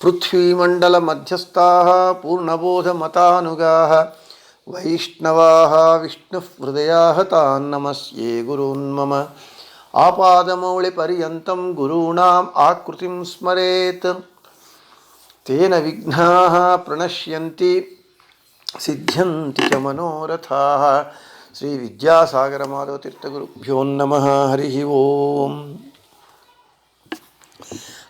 పృథ్వీమండలమధ్యస్థా పూర్ణబోధమతానుగా వైష్ణవా విష్ణుహృదయా తాన్నమస్యే గురూన్మమ ఆపాదమౌళిపర్యంతం గురూణాం ఆకృతిం స్మరేత్ తేన విఘ్నా ప్రణశ్యంతి సిద్ధ్యంతి చ మనోరథా శ్రీ విద్యాసాగరమాధవతీర్థగురుభ్యో నమ హరి ఓం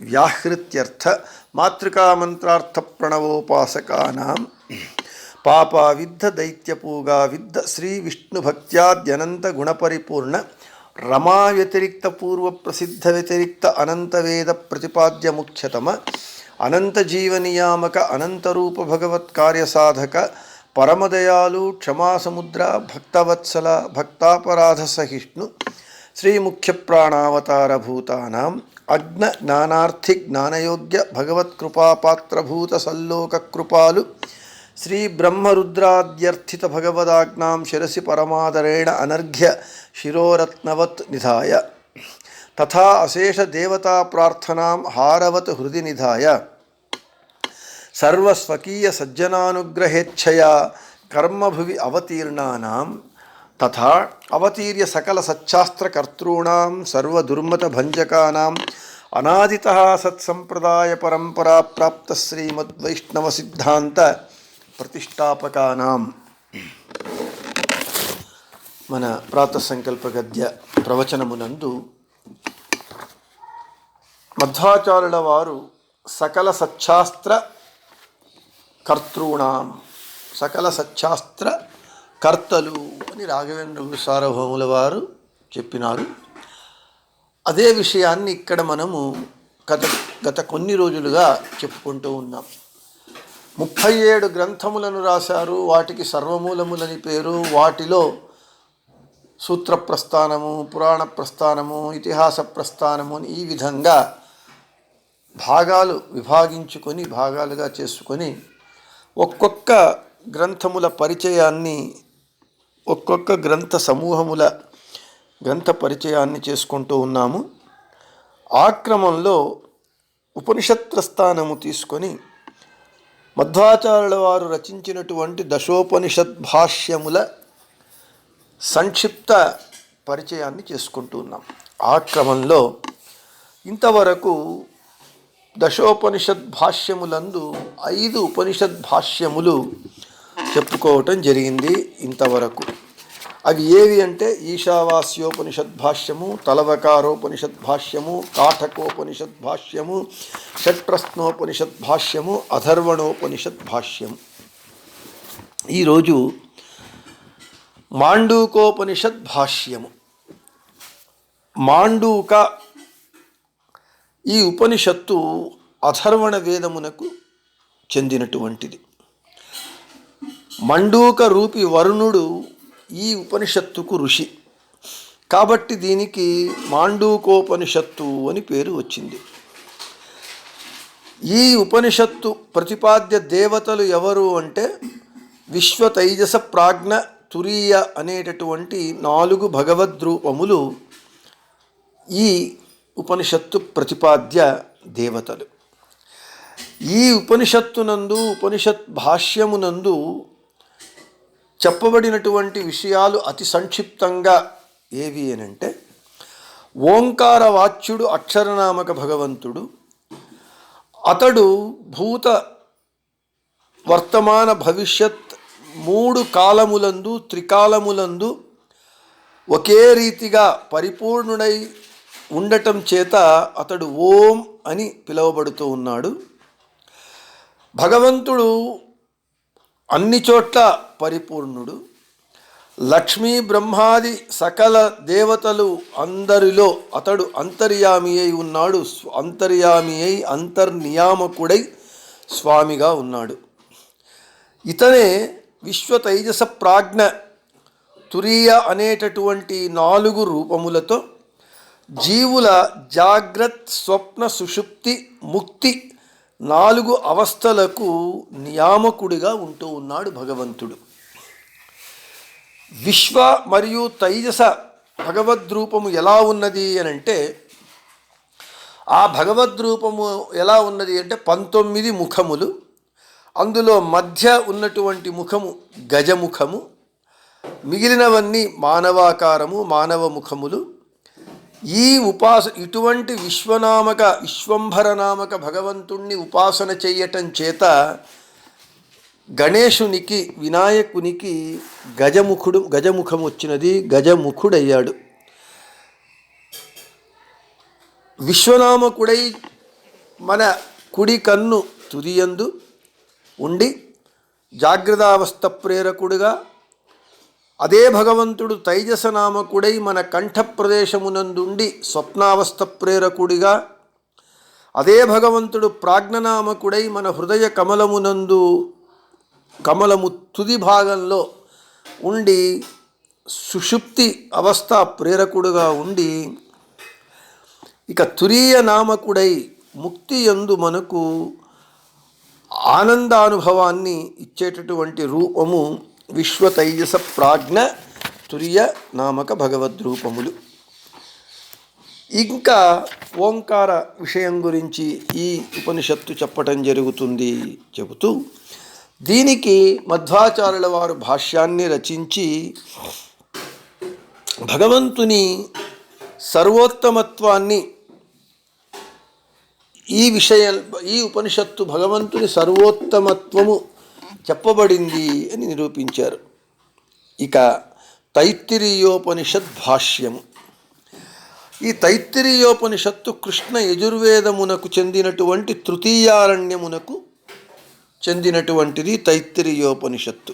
వ్యాహృత్యర్థ మాతృకామంత్రార్థ ప్రణవోపాసకానాం పాపావిద్ధ దైత్యపూగా విద్ధ శ్రీ విష్ణు భక్త్యాద్యనంత గుణపరిపూర్ణ రమా వ్యతిరిక్త పూర్వ ప్రసిద్ధ వ్యతిరిక్త అనంతవేద ప్రతిపాద్య ముఖ్యతమ అనంత జీవనియామక అనంతరూప భగవత్ కార్యసాధక పరమదయాలు క్షమాసముద్ర భక్తవత్సల భక్తాపరాధ సహిష్ణు శ్రీ ముఖ్య ప్రాణావతార భూతానాం అజ్ఞ జ్ఞానార్థి జ్ఞానయోగ్య భగవత్కృపాపాత్రభూత సల్లోకృపాలు శ్రీ బ్రహ్మరుద్రాద్యర్థిత భగవదాజ్ఞాం శిరసి పరమాదరేణ అనర్ఘ్య శిరోరత్నవత్ నిధాయ. తథా అశేష దేవతా ప్రార్థనాం హారవత్ హృది నిధాయ. సర్వస్వకీయ సజ్జనానుగ్రహేచ్ఛయా కర్మభువి అవతీర్ణానాం. తథా అవతీర్య సకల సచ్చాస్త్రకర్తॄణాం సర్వదుర్మతభంజకానాం అనాదిత సత్సంప్రదాయ పరంపరా ప్రాప్త శ్రీమద్వైష్ణవ సిద్ధాంత ప్రతిష్టాపకానాం. మన ప్రాత సంకల్ప గద్య ప్రవచనమునందు మధ్వాచారుల వారు సకల సచ్చాస్త్ర కర్తॄణాం సకల సచ్చాస్త్ర కర్తలు అని రాఘవేంద్ర సార్వభౌముల వారు చెప్పినారు. అదే విషయాన్ని ఇక్కడ మనము గత గత కొన్ని రోజులుగా చెప్పుకుంటూ ఉన్నాం. ముప్పై ఏడు గ్రంథములను రాశారు వాటికి సర్వమూలములని పేరు వాటిలో సూత్ర ప్రస్థానము పురాణ ప్రస్థానము ఇతిహాస ప్రస్థానము అని ఈ విధంగా భాగాలు విభాగించుకొని భాగాలుగా చేసుకొని ఒక్కొక్క గ్రంథముల పరిచయాన్ని ఒక్కొక్క గ్రంథ సమూహముల గ్రంథ పరిచయాన్ని చేసుకుంటూ ఉన్నాము. ఆ క్రమంలో ఉపనిషత్ ప్రస్థానము తీసుకొని మధ్వాచార్యుల వారు రచించినటువంటి దశోపనిషత్ భాష్యముల సంక్షిప్త పరిచయాన్ని చేసుకుంటూ ఉన్నాం. ఆ క్రమంలో ఇంతవరకు దశోపనిషద్ భాష్యములందు ఐదు ఉపనిషద్ భాష్యములు చెప్పుకోవటం జరిగింది ఇంతవరకు. అవి ఏవి అంటే ఈశావాస్యోపనిషద్ భాష్యము తలవకారోపనిషద్ భాష్యము కాఠకోపనిషద్ భాష్యము షట్ప్రశ్నోపనిషద్ భాష్యము అధర్వణోపనిషద్ భాష్యం ఈరోజు మాండూకోపనిషద్ భాష్యము మాండూక ఈ ఉపనిషత్తు అథర్వణ వేదమునకు చెందినటువంటిది. మండూక రూపి వరుణుడు ఈ ఉపనిషత్తుకు ఋషి. కాబట్టి దీనికి మాండూకోపనిషత్తు అని పేరు వచ్చింది. ఈ ఉపనిషత్తు ప్రతిపాద్య దేవతలు ఎవరు అంటే విశ్వ తైజస ప్రాజ్ఞ తురీయ అనేటటువంటి నాలుగు భగవద్రూపములు ఈ ఉపనిషత్తు ప్రతిపాద్య దేవతలు. ఈ ఉపనిషత్తునందు ఉపనిషత్ భాష్యమునందు చెప్పబడినటువంటి విషయాలు అతి సంక్షిప్తంగా ఏవి అనంటే ఓంకార వాచ్యుడు అక్షరనామక భగవంతుడు అతడు భూత వర్తమాన భవిష్యత్ మూడు కాలములందు త్రికాలములందు ఒకే రీతిగా పరిపూర్ణుడై ఉండటం చేత అతడు ఓం అని పిలువబడుతూ ఉన్నాడు. భగవంతుడు అన్ని చోట్ల పరిపూర్ణుడు. లక్ష్మీ బ్రహ్మాది సకల దేవతలు అందరిలో అతడు అంతర్యామి అయి ఉన్నాడు. అంతర్యామి అయి అంతర్నియామకుడై స్వామిగా ఉన్నాడు. ఇతనే విశ్వ తైజస ప్రాజ్ఞ తురీయ అనేటటువంటి నాలుగు రూపములతో జీవుల జాగ్రత్ స్వప్న సుషుప్తి ముక్తి నాలుగు అవస్థలకు నియామకుడిగా ఉంటూ ఉన్నాడు భగవంతుడు. విశ్వ మరియు తైజస భగవద్రూపము ఎలా ఉన్నది అని అంటే ఆ భగవద్రూపము ఎలా ఉన్నది అంటే పంతొమ్మిది ముఖములు అందులో మధ్య ఉన్నటువంటి ముఖము గజముఖము మిగిలినవన్నీ మానవాకారము మానవ ముఖములు. ఈ ఉపాస ఇటువంటి విశ్వనామక విశ్వంభర నామక భగవంతుణ్ణి ఉపాసన చేయటం చేత గణేశునికి వినాయకునికి గజముఖుడు గజముఖం వచ్చినది గజముఖుడయ్యాడు. విశ్వనామకుడై మన కుడి కన్ను తుదియందు ఉండి జాగ్రత్తావస్థ ప్రేరకుడుగా అదే భగవంతుడు తైజసనామకుడై మన కంఠ ప్రదేశమునందుండి స్వప్నావస్థ ప్రేరకుడిగా అదే భగవంతుడు ప్రాజ్ఞనామకుడై మన హృదయ కమలమునందు కమలము తుది భాగంలో ఉండి సుషుప్తి అవస్థ ప్రేరకుడుగా ఉండి ఇక తురీయ నామకుడై ముక్తి యందు మనకు ఆనందానుభవాన్ని ఇచ్చేటటువంటి రూపము విశ్వ తైజస ప్రాజ్ఞ తురియ నామక భగవద్రూపములు ఇంకా ఓంకార విషయం గురించి ఈ ఉపనిషత్తు చెప్పటం జరుగుతుంది చెబుతూ దీనికి మధ్వాచార్యుల వారు భాష్యాన్ని రచించి భగవంతుని సర్వోత్తమత్వాన్ని ఈ విషయం ఈ ఉపనిషత్తు భగవంతుని సర్వోత్తమత్వము చెప్పబడింది అని నిరూపించారు. ఇక తైత్తిరీయోపనిషత్ భాష్యము. ఈ తైత్తిరీయోపనిషత్తు కృష్ణ యజుర్వేదమునకు చెందినటువంటి తృతీయారణ్యమునకు చెందినటువంటిది తైత్తిరీయోపనిషత్తు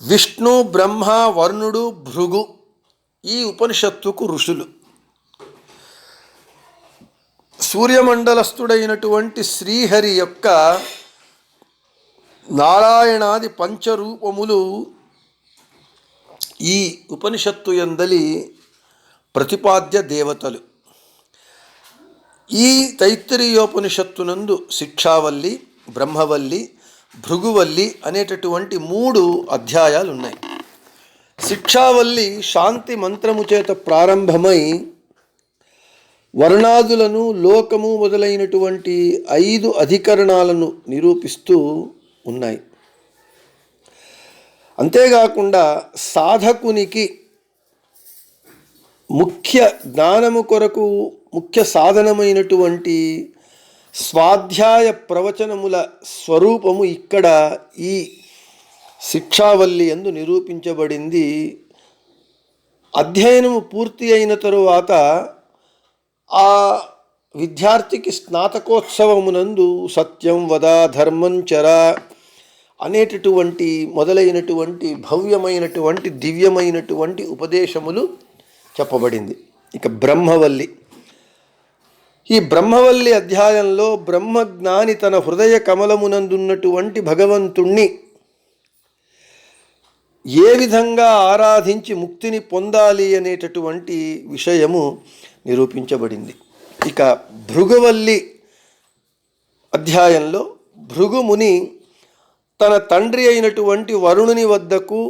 విష్ణు బ్రహ్మ వర్ణుడు భృగు ఈ ఉపనిషత్తుకు ఋషులు సూర్యమండలస్థుడైనటువంటి శ్రీహరి యొక్క నారాయణాది పంచరూపములు ఈ ఉపనిషత్తు ఎందలి ప్రతిపాద్య దేవతలు ఈ తైత్తరీయోపనిషత్తునందు శిక్షావల్లి బ్రహ్మవల్లి భృగువల్లి అనేటటువంటి మూడు అధ్యాయాలు ఉన్నాయి శిక్షావల్లి శాంతి మంత్రము చేత ప్రారంభమై వర్ణాదులను లోకము మొదలైనటువంటి ఐదు అధికరణాలను నిరూపిస్తూ ఉన్నాయి. అంతేకాకుండా సాధకునికి ముఖ్య జ్ఞానము కొరకు ముఖ్య సాధనమైనటువంటి స్వాధ్యాయ ప్రవచనముల స్వరూపము ఇక్కడ ఈ శిక్షావల్లి ఎందు నిరూపించబడింది. అధ్యయనము పూర్తి అయిన తరువాత ఆ విద్యార్థికి స్నాతకోత్సవమునందు సత్యం వద ధర్మం చర అనేటటువంటి మొదలైనటువంటి భవ్యమైనటువంటి దివ్యమైనటువంటి ఉపదేశములు చెప్పబడింది. ఇక బ్రహ్మవల్లి. ఈ బ్రహ్మవల్లి అధ్యాయంలో బ్రహ్మజ్ఞాని తన హృదయ కమలమునందున్నటువంటి భగవంతుణ్ణి ఏ విధంగా ఆరాధించి ముక్తిని పొందాలి అనేటటువంటి విషయము నిరూపించబడింది. ఇక భృగువల్లి అధ్యాయంలో భృగుముని తన తండ్రి అయినటువంటి వరుణుని వద్దకు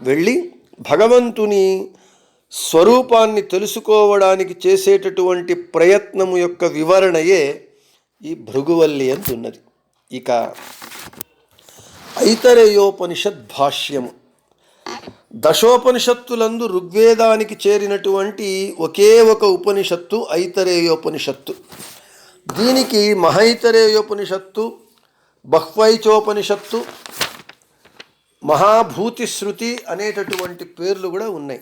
వెళ్ళి భగవంతుని స్వరూపాన్ని తెలుసుకోవడానికి చేసేటటువంటి ప్రయత్నము యొక్క వివరణయే ఈ భృగువల్లి అంటున్నది ఇక ఐతరేయోపనిషద్ భాష్యము. దశోపనిషత్తులందు ఋగ్వేదానికి చేరినటువంటి ఒకే ఒక ఉపనిషత్తు ఐతరేయోపనిషత్తు. దీనికి మహైతరేయోపనిషత్తు బహ్వైచోపనిషత్తు మహాభూతి శృతి అనేటటువంటి పేర్లు కూడా ఉన్నాయి.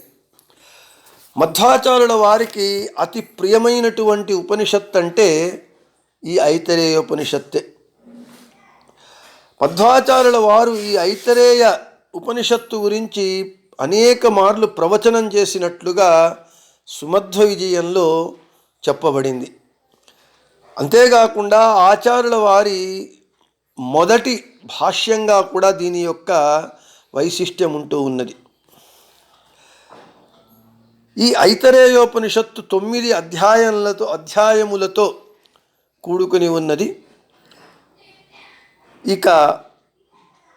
మధ్వాచారుల వారికి అతి ప్రియమైనటువంటి ఉపనిషత్ అంటే ఈ ఐతరేయ ఉపనిషత్తే మధ్వాచారుల వారు ఈ ఐతరేయ ఉపనిషత్తు గురించి అనేక మార్లు ప్రవచనం చేసినట్లుగా సుమధ్వ విజయంలో చెప్పబడింది. అంతేకాకుండా ఆచారుల వారి మొదటి భాష్యంగా కూడా దీని యొక్క వైశిష్ట్యం ఉంటూ ఉన్నది. ఈ ఐతరేయోపనిషత్తు తొమ్మిది అధ్యాయములతో అధ్యాయములతో కూడుకుని ఉన్నది. ఇక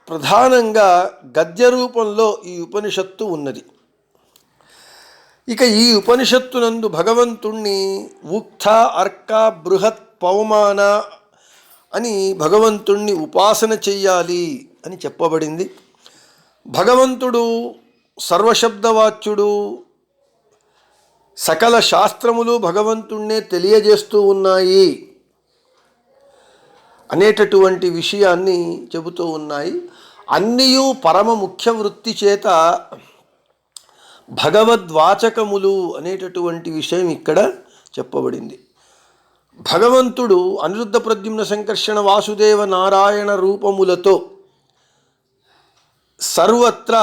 ప్రధానంగా గద్య రూపంలో ఈ ఉపనిషత్తు ఉన్నది. ఇక ఈ ఉపనిషత్తునందు భగవంతుణ్ణి ఉక్త అర్క బృహత్ పవమాన అని భగవంతుణ్ణి ఉపాసన చెయ్యాలి అని చెప్పబడింది. భగవంతుడు సర్వశబ్దవాచ్యుడు సకల శాస్త్రములు భగవంతుణ్ణే తెలియజేస్తూ ఉన్నాయి అనేటటువంటి విషయాన్ని చెబుతూ ఉన్నాయి. అన్నీయు పరమ ముఖ్య వృత్తి చేత భగవద్వాచకములు అనేటటువంటి విషయం ఇక్కడ చెప్పబడింది. భగవంతుడు అనిరుద్ధ ప్రద్యుమ్న సంకర్షణ వాసుదేవ నారాయణ రూపములతో సర్వత్ర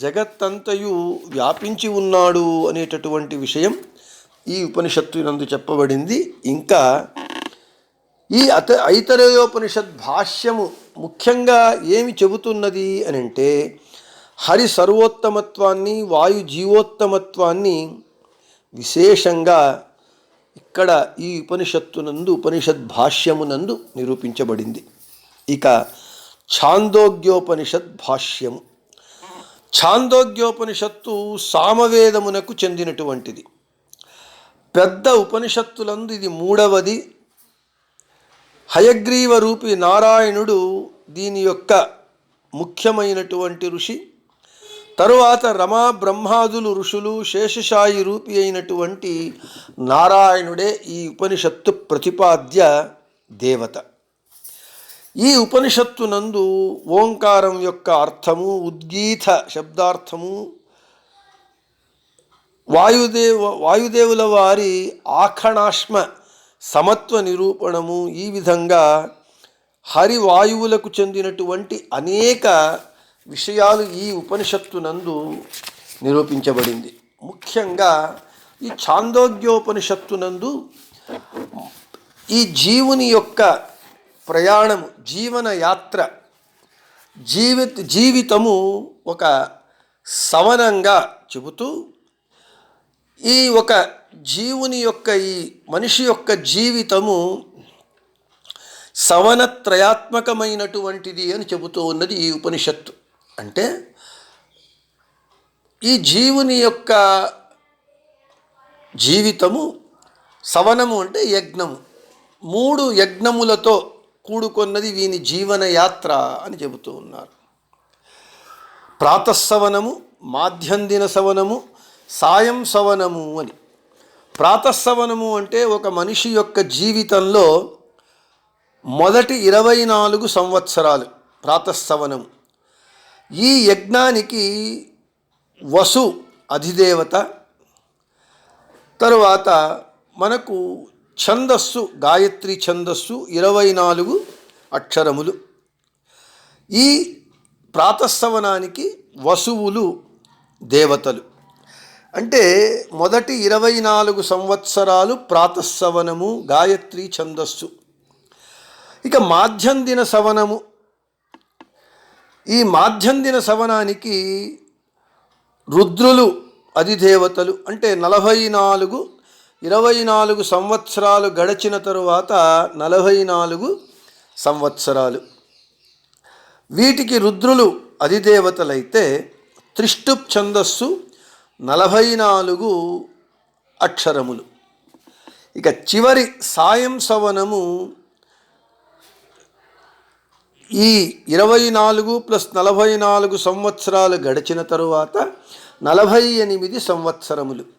జగత్తంతయు వ్యాపించి ఉన్నాడు అనేటటువంటి విషయం ఈ ఉపనిషత్తు నందు చెప్పబడింది. ఇంకా ఈ అత ఐతరేయోపనిషద్ భాష్యము ముఖ్యంగా ఏమి చెబుతున్నది అని అంటే హరి సర్వోత్తమత్వాన్ని వాయు జీవోత్తమత్వాన్ని విశేషంగా ఇక్కడ ఈ ఉపనిషత్తునందు ఉపనిషద్ భాష్యమునందు నిరూపించబడింది. ఇక ఛాందోగ్యోపనిషత్ భాష్యం. ఛాందోగ్యోపనిషత్తు సామవేదమునకు చెందినటువంటిది. పెద్ద ఉపనిషత్తులందు ఇది మూడవది. హయగ్రీవ రూపి నారాయణుడు దీని యొక్క ముఖ్యమైనటువంటి ఋషి. తరువాత రమా బ్రహ్మాదులు ఋషులు శేషశాయి రూపి అయినటువంటి నారాయణుడే ఈ ఉపనిషత్తు ప్రతిపాద్య దేవత. ఈ ఉపనిషత్తునందు ఓంకారం యొక్క అర్థము ఉద్గీత శబ్దార్థము వాయుదేవ వాయుదేవుల వారి ఆఖణాశ్మ సమత్వ నిరూపణము ఈ విధంగా హరి వాయువులకు చెందినటువంటి అనేక విషయాలు ఈ ఉపనిషత్తునందు నిరూపించబడింది. ముఖ్యంగా ఈ ఛాందోగ్యోపనిషత్తునందు ఈ జీవుని యొక్క ప్రయాణము జీవన యాత్ర. జీవిత జీవితము ఒక సవనంగా చెబుతూ ఈ ఒక జీవుని యొక్క ఈ మనిషి యొక్క జీవితము సవనత్రయాత్మకమైనటువంటిది అని చెబుతూ ఉన్నది ఈ ఉపనిషత్తు. అంటే ఈ జీవుని యొక్క జీవితము సవనము అంటే యజ్ఞము. మూడు యజ్ఞములతో కూడుకొన్నది వీని జీవన యాత్ర అని చెబుతూ ఉన్నారు. ప్రాతస్సవనము మాధ్యందిన సవనము సాయం సవనము అని. ప్రాతస్సవనము అంటే ఒక మనిషి యొక్క జీవితంలో మొదటి ఇరవై నాలుగు సంవత్సరాలు ప్రాతస్సవనము. ఈ యజ్ఞానికి వసు అధిదేవత తరువాత మనకు ఛందస్సు గాయత్రి ఛందస్సు ఇరవై నాలుగు అక్షరములు. ఈ ప్రాతస్సవనానికి వసువులు దేవతలు. అంటే మొదటి ఇరవై నాలుగు సంవత్సరాలు ప్రాతస్సవనము గాయత్రి ఛందస్సు. ఇక మాధ్యందిన సవనము. ఈ మాధ్యందిన సవనానికి రుద్రులు అధిదేవతలు అంటే నలభై నాలుగు ఇరవై నాలుగు సంవత్సరాలు గడిచిన తరువాత నలభై నాలుగు సంవత్సరాలు. వీటికి రుద్రులు అధిదేవతలైతే త్రిష్టుప్ ఛందస్సు నలభై నాలుగు అక్షరములు. ఇక చివరి సాయం సవనము ఈ ఇరవై నాలుగు ప్లస్ నలభై నాలుగు సంవత్సరాలు గడిచిన తరువాత నలభై ఎనిమిది సంవత్సరములు.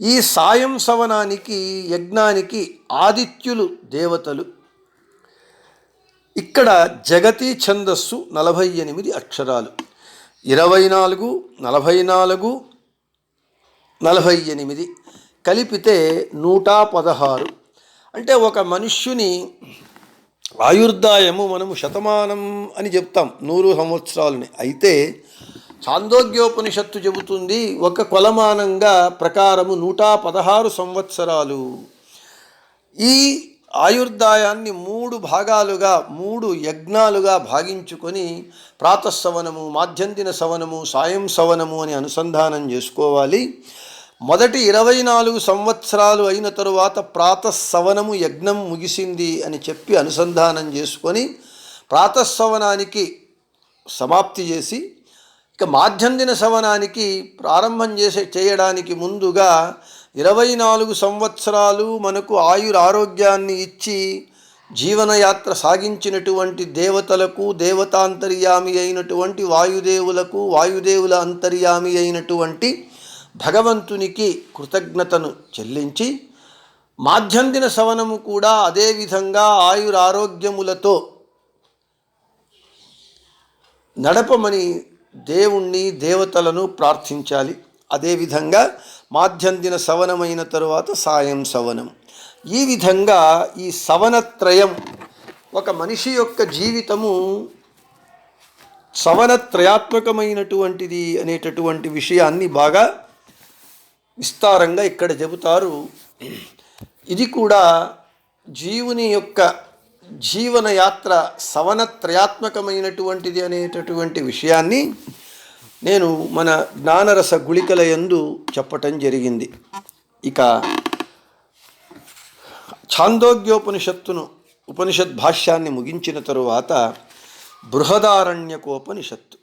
ఈ సాయం సవనానికి యజ్ఞానికి ఆదిత్యులు దేవతలు. ఇక్కడ జగతి ఛందస్సు నలభై ఎనిమిది అక్షరాలు. ఇరవై నాలుగు నలభై నాలుగు నలభై ఎనిమిది కలిపితే నూట పదహారు. అంటే ఒక మనుష్యుని ఆయుర్దాయము మనము శతమానం అని చెప్తాం నూరు సంవత్సరాలని. అయితే చాందోగ్యోపనిషత్తు చెబుతుంది ఒక కొలమానంగా ప్రకారము నూట పదహారు సంవత్సరాలు. ఈ ఆయుర్దాయాన్ని మూడు భాగాలుగా మూడు యజ్ఞాలుగా భాగించుకొని ప్రాతঃసవనము మాధ్యంతిన సవనము సాయం సవనము అని అనుసంధానం చేసుకోవాలి. మొదటి ఇరవై నాలుగు సంవత్సరాలు అయిన తరువాత ప్రాతస్సవనము యజ్ఞం ముగిసింది అని చెప్పి అనుసంధానం చేసుకొని ప్రాతస్సవనానికి సమాప్తి చేసి ఇక మాధ్యందిన సవనానికి ప్రారంభం చేసే చేయడానికి ముందుగా ఇరవై నాలుగు సంవత్సరాలు మనకు ఆయుర ఆరోగ్యాన్ని ఇచ్చి జీవనయాత్ర సాగించినటువంటి దేవతలకు దేవతాంతర్యామి అయినటువంటి వాయుదేవులకు వాయుదేవుల అంతర్యామి అయినటువంటి భగవంతునికి కృతజ్ఞతను చెల్లించి మాధ్యందిన సవనము కూడా అదేవిధంగా ఆయురారోగ్యములతో నడపమని దేవుణ్ణి దేవతలను ప్రార్థించాలి. అదేవిధంగా మాధ్యందిన సవనమైన తరువాత సాయం సవనం ఈ విధంగా ఈ సవనత్రయం ఒక మనిషి యొక్క జీవితము సవనత్రయాత్మకమైనటువంటిది అనేటటువంటి విషయాన్ని బాగా విస్తారంగా ఇక్కడ చెబుతారు. ఇది కూడా జీవుని యొక్క జీవనయాత్ర సవనత్రయాత్మకమైనటువంటిది అనేటటువంటి విషయాన్ని నేను మన జ్ఞానరస గుళికల యందు చెప్పటం జరిగింది. ఇక ఛాందోగ్యోపనిషత్తును ఉపనిషత్ భాష్యాన్ని ముగించిన తరువాత బృహదారణ్యకోపనిషత్తు.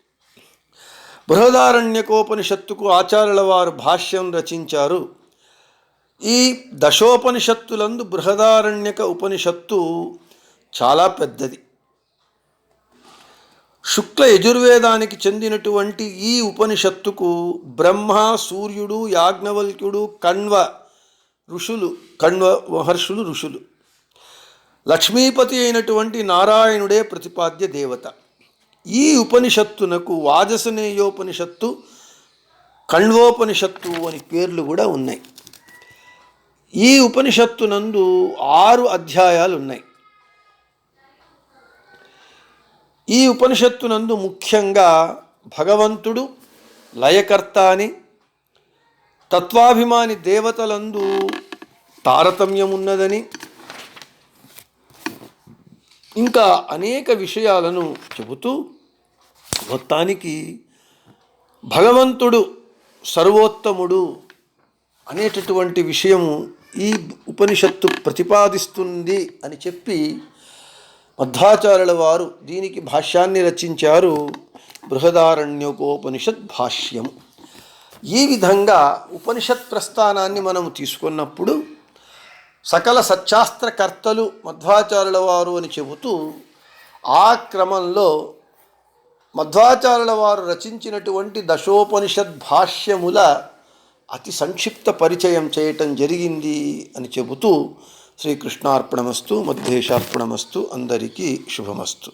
బృహదారణ్యకోపనిషత్తుకు ఆచార్యుల వారు భాష్యం రచించారు. ఈ దశోపనిషత్తులందు బృహదారణ్యక ఉపనిషత్తు చాలా పెద్దది. శుక్ల యజుర్వేదానికి చెందినటువంటి ఈ ఉపనిషత్తుకు బ్రహ్మ సూర్యుడు యాజ్ఞవల్క్యుడు కణ్వ ఋషులు కణ్వ మహర్షులు ఋషులు. లక్ష్మీపతి అయినటువంటి నారాయణుడే ప్రతిపాద్య దేవత. ఈ ఉపనిషత్తునకు వాజసనేయోపనిషత్తు కణ్వోపనిషత్తు అని పేర్లు కూడా ఉన్నాయి. ఈ ఉపనిషత్తునందు ఆరు అధ్యాయాలు ఉన్నాయి ఈ ఉపనిషత్తునందు ముఖ్యంగా భగవంతుడు లయకర్త అని తత్వాభిమాని దేవతలందు తారతమ్యం ఉన్నదని ఇంకా అనేక విషయాలను చెబుతూ మొత్తానికి భగవంతుడు సర్వోత్తముడు అనేటటువంటి విషయము ఈ ఉపనిషత్తు ప్రతిపాదిస్తుంది అని చెప్పి మధ్వాచార్యుల వారు దీనికి భాష్యాన్ని రచించారు బృహదారణ్యోకోపనిషత్ భాష్యం ఈ విధంగా ఉపనిషత్ ప్రస్థానాన్ని మనం తీసుకున్నప్పుడు సకల సత్శాస్త్రకర్తలు మధ్వాచార్యుల వారు అని చెబుతూ ఆ క్రమంలో మధ్వాచార్యుల వారు రచించినటువంటి దశోపనిషద్ భాష్యముల అతి సంక్షిప్త పరిచయం చేయటం జరిగింది అని చెబుతూ శ్రీకృష్ణార్పణమస్తు మధ్యేశార్పణమస్తు అందరికీ శుభమస్తు